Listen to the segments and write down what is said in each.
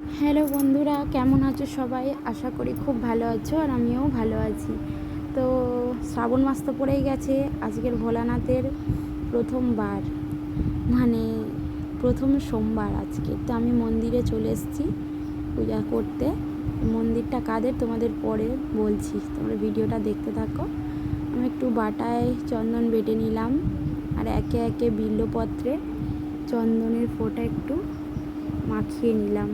Hello বন্ধুরা, কেমন আছো সবাই? আশা করি খুব ভালো আছো আর আমিও ভালো আছি। তো শ্রাবণ মাস তো পড়েই গেছে, আজকের ভোলানাথের প্রথমবার মানে প্রথম সোমবার আজকে। তো আমি মন্দিরে চলে এসেছি পূজা করতে। মন্দিরটা কাদের? তোমাদের পরে বলছি, তোমরা ভিডিওটা দেখতে থাকো। আমি একটু বাটায় চন্দন বেটে নিলাম আর একে একে বিল্লপত্রে চন্দনের ফোঁটা একটু মাখিয়ে নিলাম।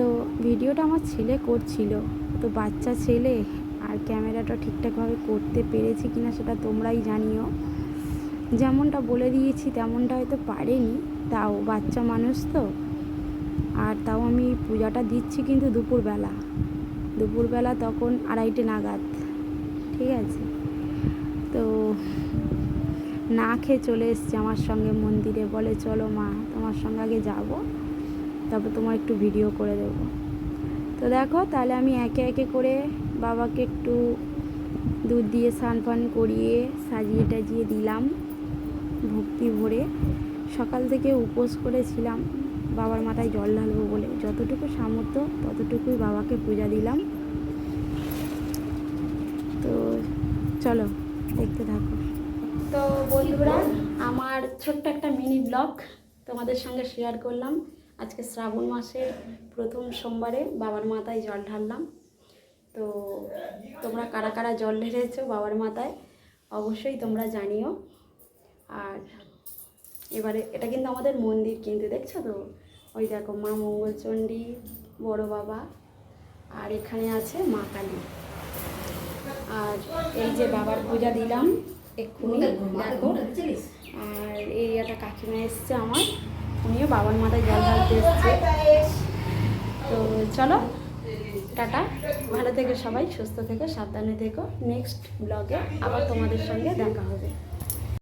তো ভিডিওটা আমার ছেলে করছিল। তো বাচ্চা ছেলে, আর ক্যামেরাটা ঠিকঠাকভাবে করতে পেরেছি কিনা সেটা তোমরাই জানিও। যেমনটা বলে দিয়েছি, তেমনটা হয়তো পারেনি। তাও বাচ্চা মানুষ তো। আর তাও আমি পূজাটা দিচ্ছি কিন্তু দুপুরবেলা। দুপুরবেলা তখন আড়াইটে নাগাদ। ঠিক আছে? তো না খেয়ে চলে এসছে আমার সঙ্গে মন্দিরে। বলে চলো মা, তোমার সঙ্গে আগে যাব। তারপর তোমার একটু ভিডিও করে দেব। তো দেখো, তাহলে আমি একে একে করে বাবাকে একটু দুধ দিয়ে স্নান ফান করিয়ে সাজিয়ে টাজিয়ে দিলাম ভক্তি ভরে। সকাল থেকে উপোস করেছিলাম, বাবার মাথায় জল ঢালবো বলে। যতটুকু সামর্থ্য, ততটুকুই বাবাকে পূজা দিলাম। তো চলো, দেখতে থাকো। তো বন্ধুরা, আমার ছোট্ট একটা মিনি ব্লগ তোমাদের সঙ্গে শেয়ার করলাম। আজকে শ্রাবণ মাসের প্রথম সোমবারে বাবার মাথায় জল ঢাললাম। তো তোমরা কারা কারা জল ঢেলেছো বাবার মাথায়, অবশ্যই তোমরা জানিও। আর এবারে, এটা কিন্তু আমাদের মন্দির কিন্তু, দেখছ তো? ওই দেখো মা মঙ্গলচণ্ডী, বড় বাবা, আর এখানে আছে মা কালী। আর এই যে বাবার পূজা দিলাম এক্ষুনি, দেখো। আর এই একটা কাকিমা এসছে আমার। উনিও বাবার মাথায় জল ঢালতে এসছে। তো চলো, টাটা। ভালো থেকে সবাই, সুস্থ থেকো, সাবধানে থেকো। নেক্সট ব্লগে আবার তোমাদের সঙ্গে দেখা হবে।